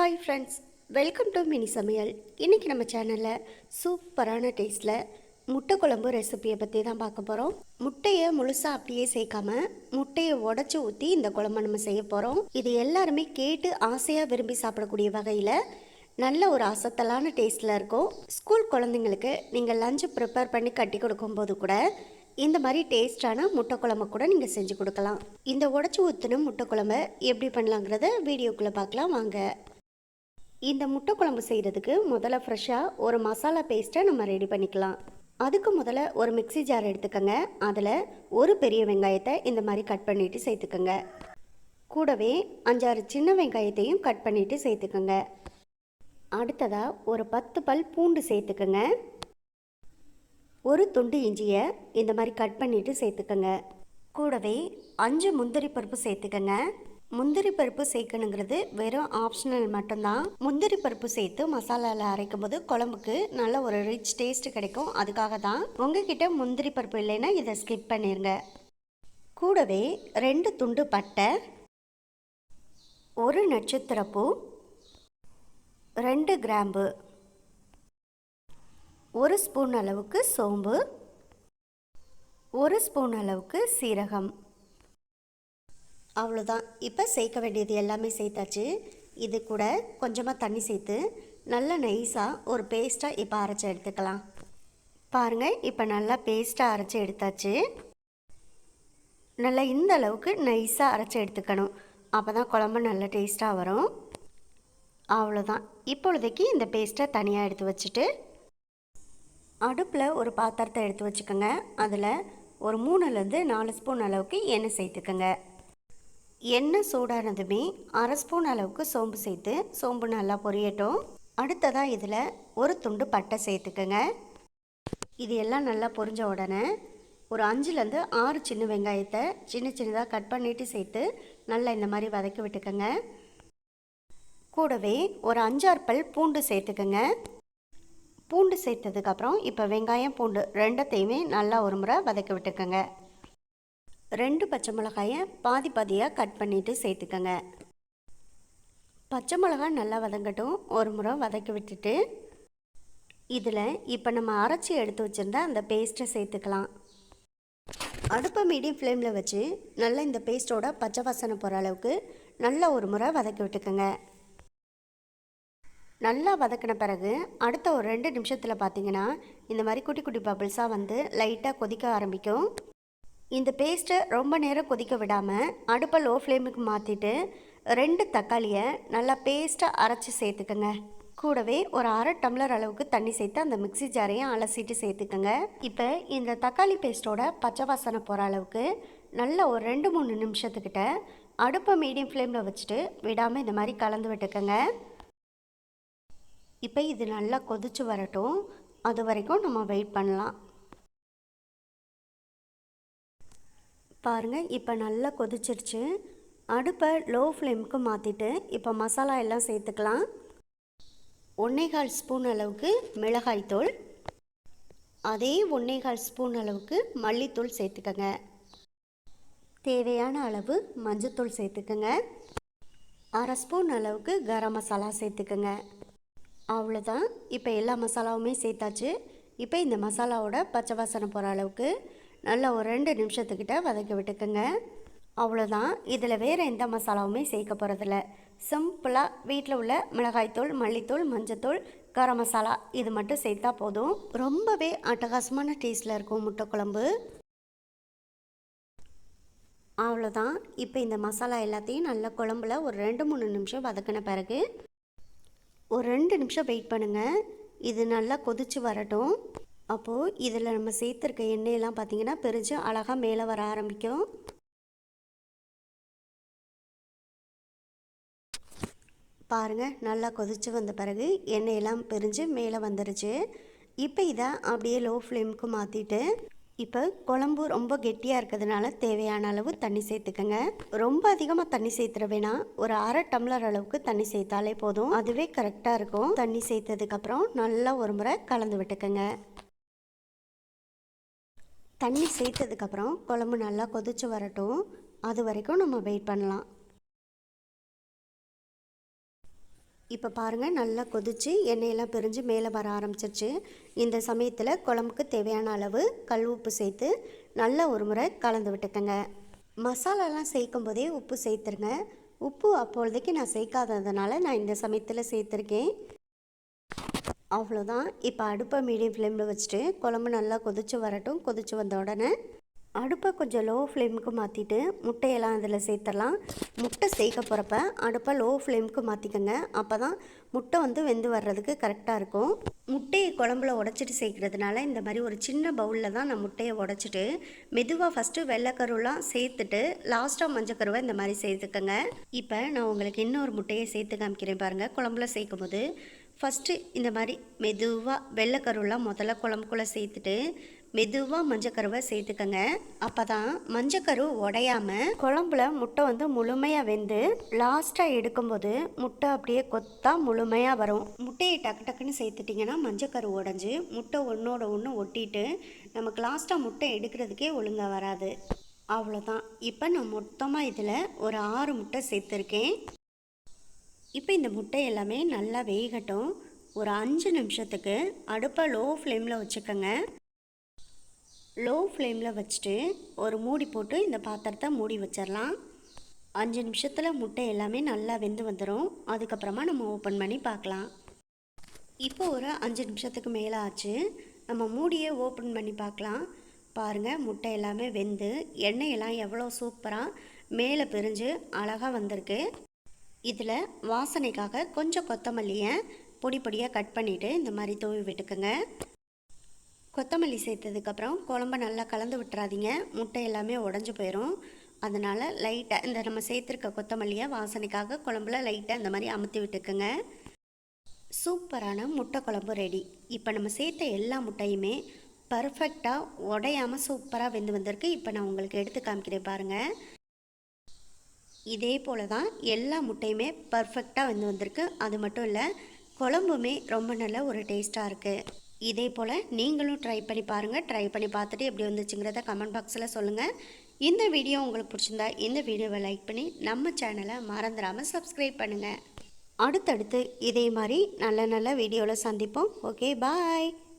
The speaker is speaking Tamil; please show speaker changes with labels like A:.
A: Hi friends welcome to mini சமையல் இன்றைக்கி நம்ம சேனலில் சூப்பரான டேஸ்ட்டில் முட்டை குழம்பு ரெசிபியை பற்றி தான் பார்க்க போகிறோம் முட்டையை முழுசாக அப்படியே சேர்க்காம முட்டையை உடச்சி ஊற்றி இந்த குழம்பு நம்ம செய்ய போகிறோம் இது எல்லாருமே கேட்டு ஆசையாக விரும்பி சாப்பிடக்கூடிய வகையில் நல்ல ஒரு அசத்தலான டேஸ்ட்டில் இருக்கும். ஸ்கூல் குழந்தைங்களுக்கு நீங்கள் லஞ்சு ப்ரிப்பேர் பண்ணி கட்டி கொடுக்கும்போது கூட இந்த மாதிரி டேஸ்டான முட்டை குழம்பு கூட நீங்கள் செஞ்சு கொடுக்கலாம். இந்த உடச்சி ஊற்றின முட்டை குழம்பு எப்படி பண்ணலாங்கிறத வீடியோக்குள்ளே பார்க்கலாம். வாங்க. இந்த முட்டை குழம்பு செய்கிறதுக்கு முதல்ல ஃப்ரெஷ்ஷாக ஒரு மசாலா பேஸ்ட்டை நம்ம ரெடி பண்ணிக்கலாம். அதுக்கு முதல்ல ஒரு மிக்ஸி ஜார் எடுத்துக்கோங்க. அதில் ஒரு பெரிய வெங்காயத்தை இந்த மாதிரி கட் பண்ணிவிட்டு சேர்த்துக்கோங்க. கூடவே அஞ்சாறு சின்ன வெங்காயத்தையும் கட் பண்ணிவிட்டு சேர்த்துக்கோங்க. அடுத்ததாக ஒரு பத்து பல் பூண்டு சேர்த்துக்கோங்க. ஒரு துண்டு இஞ்சியை இந்த மாதிரி கட் பண்ணிவிட்டு சேர்த்துக்கோங்க. கூடவே அஞ்சு முந்திரி பருப்பு சேர்த்துக்கோங்க. முந்திரி பருப்பு சேர்க்கணுங்கிறது வெறும் ஆப்ஷனல் மட்டும்தான். முந்திரி பருப்பு சேர்த்து மசாலாவில் அரைக்கும் போது குழம்புக்கு நல்ல ஒரு ரிச் டேஸ்ட் கிடைக்கும். அதுக்காக தான் உங்ககிட்ட முந்திரி பருப்பு இல்லைன்னா இதை ஸ்கிப் பண்ணிடுங்க கூடவே ரெண்டு துண்டு பட்டை ஒரு நட்சத்திரப்பூ ரெண்டு கிராம்பு ஒரு ஸ்பூன் அளவுக்கு சோம்பு ஒரு ஸ்பூன் அளவுக்கு சீரகம். அவ்வளோதான் இப்போ சேர்க்க வேண்டியது எல்லாமே சேர்த்தாச்சு. இது கூட கொஞ்சமாக தண்ணி சேர்த்து நல்ல நைஸாக ஒரு பேஸ்ட்டாக இப்போ அரைச்சி எடுத்துக்கலாம். பாருங்கள் இப்போ நல்லா பேஸ்ட்டாக அரைச்சி எடுத்தாச்சு. நல்லா இந்த அளவுக்கு நைஸாக அரைச்சி எடுத்துக்கணும். அப்போ தான் குழம்பு நல்ல டேஸ்ட்டாக வரும். அவ்வளோதான் இப்பொழுதைக்கு இந்த பேஸ்ட்டை தனியாக எடுத்து வச்சுட்டு அடுப்பில் ஒரு பாத்திரத்தை எடுத்து வச்சுக்கோங்க. அதில் ஒரு மூணுலேருந்து நாலு ஸ்பூன் அளவுக்கு எண்ணெய் சேர்த்துக்கோங்க. எண்ணெய் சூடானதுமே அரை ஸ்பூன் அளவுக்கு சோம்பு சேர்த்து சோம்பு நல்லா பொரியட்டும். அடுத்ததாக இதில் ஒரு துண்டு பட்டை சேர்த்துக்கோங்க. இது எல்லாம் நல்லா பொரிஞ்ச உடனே ஒரு அஞ்சுலேருந்து ஆறு சின்ன வெங்காயத்தை சின்ன சின்னதாக கட் பண்ணிவிட்டு சேர்த்து நல்லா இந்த மாதிரி வதக்கி விட்டுக்கோங்க. கூடவே ஒரு அஞ்சாறு பல் பூண்டு சேர்த்துக்கோங்க. பூண்டு சேர்த்ததுக்கப்புறம் இப்போ வெங்காயம் பூண்டு ரெண்டத்தையுமே நல்லா ஒரு முறை வதக்கி விட்டுக்கோங்க. ரெண்டு பச்சை மிளகாயை பாதி பாதியாக கட் பண்ணிவிட்டு சேர்த்துக்கோங்க. பச்சை மிளகாய் நல்லா வதங்கட்டும். ஒரு முறை வதக்கி விட்டுட்டு இதில் இப்போ நம்ம அரைச்சி எடுத்து வச்சுருந்த அந்த பேஸ்ட்டை சேர்த்துக்கலாம். அடுப்பை மீடியம் ஃப்ளேமில் வச்சு நல்லா இந்த பேஸ்ட்டோட பச்சை வாசனை போகிற அளவுக்கு நல்லா ஒரு முறை வதக்கி விட்டுக்கோங்க. நல்லா வதக்கின பிறகு அடுத்த ஒரு ரெண்டு நிமிஷத்தில் பார்த்தீங்கன்னா இந்த மாதிரி குட்டி குட்டி பபிள்ஸாக வந்து லைட்டாக கொதிக்க ஆரம்பிக்கும். இந்த பேஸ்ட்டை ரொம்ப நேரம் கொதிக்க விடாமல் அடுப்பை லோ ஃப்ளேமுக்கு மாற்றிட்டு ரெண்டு தக்காளியை நல்லா பேஸ்ட்டாக அரைச்சி சேர்த்துக்கோங்க. கூடவே ஒரு அரை டம்ளர் அளவுக்கு தண்ணி சேர்த்து அந்த மிக்ஸி ஜாரையும் அலசிட்டு சேர்த்துக்கோங்க. இப்போ இந்த தக்காளி பேஸ்ட்டோட பச்சை வாசனை போகிற அளவுக்கு நல்ல ஒரு ரெண்டு மூணு நிமிஷத்துக்கிட்ட அடுப்பை மீடியம் ஃப்ளேமில் வச்சுட்டு விடாமல் இந்த மாதிரி கலந்து விட்டுக்கோங்க. இப்போ இது நல்லா கொதிச்சு வரட்டும். அது வரைக்கும் நம்ம வெயிட் பண்ணலாம். பாருங்கள் இப்போ நல்லா கொதிச்சிருச்சு. அடுப்பை லோ ஃப்ளேமுக்கு மாற்றிட்டு இப்போ மசாலா எல்லாம் சேர்த்துக்கலாம். ஒன்றேகால் ஸ்பூன் அளவுக்கு மிளகாய்த்தூள் அதே ஒன்றேகால் ஸ்பூன் அளவுக்கு மல்லித்தூள் சேர்த்துக்கங்க. தேவையான அளவு மஞ்சத்தூள் சேர்த்துக்கங்க. அரை ஸ்பூன் அளவுக்கு கரம் மசாலா சேர்த்துக்கங்க. அவ்வளோதான் இப்போ எல்லா மசாலாவுமே சேர்த்தாச்சு. இப்போ இந்த மசாலாவோட பச்சை வாசனை போகிற அளவுக்கு நல்லா ஒரு ரெண்டு நிமிஷத்துக்கிட்ட வதக்கி விட்டுக்குங்க. அவ்வளோதான் இதில் வேறு எந்த மசாலாவுமே சேர்க்க போகிறதில்ல சிம்பிளாக வீட்டில் உள்ள மிளகாய்த்தூள் மல்லித்தூள் மஞ்சத்தூள் கரம் மசாலா இது மட்டும் சேர்த்தா போதும். ரொம்பவே அட்டகாசமான டேஸ்ட்டில் இருக்கும் முட்டை குழம்பு. அவ்வளோதான் இப்போ இந்த மசாலா எல்லாத்தையும் நல்லா குழம்புல ஒரு ரெண்டு மூணு நிமிஷம் வதக்கின பிறகு ஒரு ரெண்டு நிமிஷம் வெயிட் பண்ணுங்கள் இது நல்லா கொதித்து வரட்டும். அப்போது இதில் நம்ம சேர்த்துருக்க எண்ணெயெல்லாம் பார்த்தீங்கன்னா பிரிஞ்சு அழகாக மேலே வர ஆரம்பிக்கும். பாருங்கள் நல்லா கொதித்து வந்த பிறகு எண்ணெயெல்லாம் பிரிஞ்சு மேலே வந்துருச்சு. இப்போ இதை அப்படியே லோ ஃப்ளேமுக்கு மாற்றிட்டு இப்போ குழம்பு ரொம்ப கெட்டியாக இருக்கிறதுனால தேவையான அளவு தண்ணி சேர்த்துக்கோங்க. ரொம்ப அதிகமாக தண்ணி சேர்த்துற வேணாம். ஒரு அரை டம்ளர் அளவுக்கு தண்ணி சேர்த்தாலே போதும். அதுவே கரெக்டாக இருக்கும். தண்ணி சேர்த்ததுக்கப்புறம் நல்லா ஒரு முறை கலந்து விட்டுக்கோங்க. தண்ணி சேர்த்ததுக்கப்புறம் குழம்பு நல்லா கொதிச்சு வரட்டும். அது வரைக்கும் நம்ம வெயிட் பண்ணலாம். இப்போ பாருங்கள் நல்லா கொதிச்சு எண்ணெயெல்லாம் பிரிஞ்சு மேலே வர ஆரம்பிச்சிருச்சு. இந்த சமயத்தில் குழம்புக்கு தேவையான அளவு கல் உப்பு சேர்த்து நல்லா ஒரு முறை கலந்து விட்டுக்கோங்க. மசாலாலாம் சேர்க்கும் போதே உப்பு சேர்த்துருங்க. உப்பு அப்பொழுதைக்கு நான் சேர்க்காததுனால நான் இந்த சமயத்தில் சேர்த்துருக்கேன். அவ்வளோதான் இப்போ அடுப்பை மீடியம் ஃப்ளேமில் வச்சுட்டு குழம்பு நல்லா கொதிச்சு வரட்டும். கொதிச்சு வந்த உடனே அடுப்பை கொஞ்சம் லோ ஃப்ளேமுக்கு மாற்றிட்டு முட்டையெல்லாம் அதில் சேர்த்துடலாம். முட்டை சேர்க்க போகிறப்ப அடுப்பை லோ ஃப்ளேமுக்கு மாற்றிக்கோங்க அப்போ தான் முட்டை வந்து வெந்து வர்றதுக்கு கரெக்டாக இருக்கும். முட்டையை குழம்புல உடச்சிட்டு சேர்க்குறதுனால இந்த மாதிரி ஒரு சின்ன பவுலில் தான் நான் முட்டையை உடச்சிட்டு மெதுவாக ஃபஸ்ட்டு வெள்ளைக்கருவெலாம் சேர்த்துட்டு லாஸ்ட்டாக மஞ்சக்கருவை இந்த மாதிரி சேர்த்துக்கோங்க. இப்போ நான் உங்களுக்கு இன்னொரு முட்டையை சேர்த்து காமிக்கிறேன் பாருங்கள் குழம்புல சேர்க்கும் போது ஃபஸ்ட்டு இந்த மாதிரி மெதுவாக வெள்ளைக்கருவெலாம் முதல்ல குழம்புக்குள்ளே சேர்த்துட்டு மெதுவாக மஞ்சக்கருவை சேர்த்துக்கங்க. அப்போ தான் மஞ்சக்கரு உடையாமல் குழம்புல முட்டை வந்து முழுமையாக வெந்து லாஸ்ட்டாக எடுக்கும்போது முட்டை அப்படியே கொத்தா முழுமையாக வரும். முட்டையை டக்கு டக்குன்னு சேர்த்துட்டிங்கன்னா மஞ்சக்கரு உடஞ்சி முட்டை ஒன்றோட ஒன்று ஒட்டிட்டு நமக்கு லாஸ்ட்டாக முட்டை எடுக்கிறதுக்கே ஒழுங்காக வராது. அவ்வளோதான் இப்போ நான் மொத்தமாக இதில் ஒரு ஆறு முட்டை சேர்த்துருக்கேன். இப்போ இந்த முட்டை எல்லாமே நல்லா வேகட்டும். ஒரு அஞ்சு நிமிஷத்துக்கு அடுப்பை லோ ஃப்ளேமில் வச்சுக்கோங்க. லோ ஃப்ளேமில் வச்சுட்டு ஒரு மூடி போட்டு இந்த பாத்திரத்தை மூடி வச்சிடலாம். அஞ்சு நிமிஷத்தில் முட்டை எல்லாமே நல்லா வெந்து வந்துடும் அதுக்கப்புறமா நம்ம ஓப்பன் பண்ணி பார்க்கலாம். இப்போ ஒரு அஞ்சு நிமிஷத்துக்கு மேலே ஆச்சு. நம்ம மூடியை ஓப்பன் பண்ணி பார்க்கலாம். பாருங்கள் முட்டை எல்லாமே வெந்து எண்ணெயெல்லாம் எவ்வளோ சூப்பராக மேலே பிரிஞ்சு அழகாக வந்திருக்கு. இதில் வாசனைக்காக கொஞ்சம் கொத்தமல்லியை பொடி பொடியாக கட் பண்ணிவிட்டு இந்த மாதிரி தூவி விட்டுக்குங்க. கொத்தமல்லி சேர்த்ததுக்கப்புறம் குழம்ப நல்லா கலந்து விட்டுறாதீங்க. முட்டை எல்லாமே உடஞ்சி போயிடும் அதனால் லைட்டாக இந்த நம்ம சேர்த்துருக்க கொத்தமல்லியை வாசனைக்காக குழம்புல லைட்டாக இந்த மாதிரி அமுத்தி விட்டுக்குங்க. சூப்பரான முட்டை குழம்பு ரெடி. இப்போ நம்ம சேர்த்த எல்லா முட்டையுமே பர்ஃபெக்டாக உடையாமல் சூப்பராக வெந்து வந்திருக்கு. இப்போ நான் உங்களுக்கு எடுத்து காமிக்கிறேன் பாருங்கள் இதே போல் தான் எல்லா முட்டையுமே பர்ஃபெக்டாக வந்து வந்திருக்கு. அது மட்டும் இல்லை குழம்புமே ரொம்ப நல்ல ஒரு டேஸ்ட்டாக இருக்குது இதே போல் நீங்களும் ட்ரை பண்ணி பாருங்கள் ட்ரை பண்ணி பார்த்துட்டு எப்படி வந்துச்சுங்கிறத கமெண்ட் பாக்ஸில் சொல்லுங்கள் இந்த வீடியோ உங்களுக்கு பிடிச்சிருந்தா இந்த வீடியோவை லைக் பண்ணி நம்ம சேனலை மறந்துடாமல் சப்ஸ்கிரைப் பண்ணுங்கள் அடுத்தடுத்து இதே மாதிரி நல்ல நல்ல வீடியோவில் சந்திப்போம். Okay bye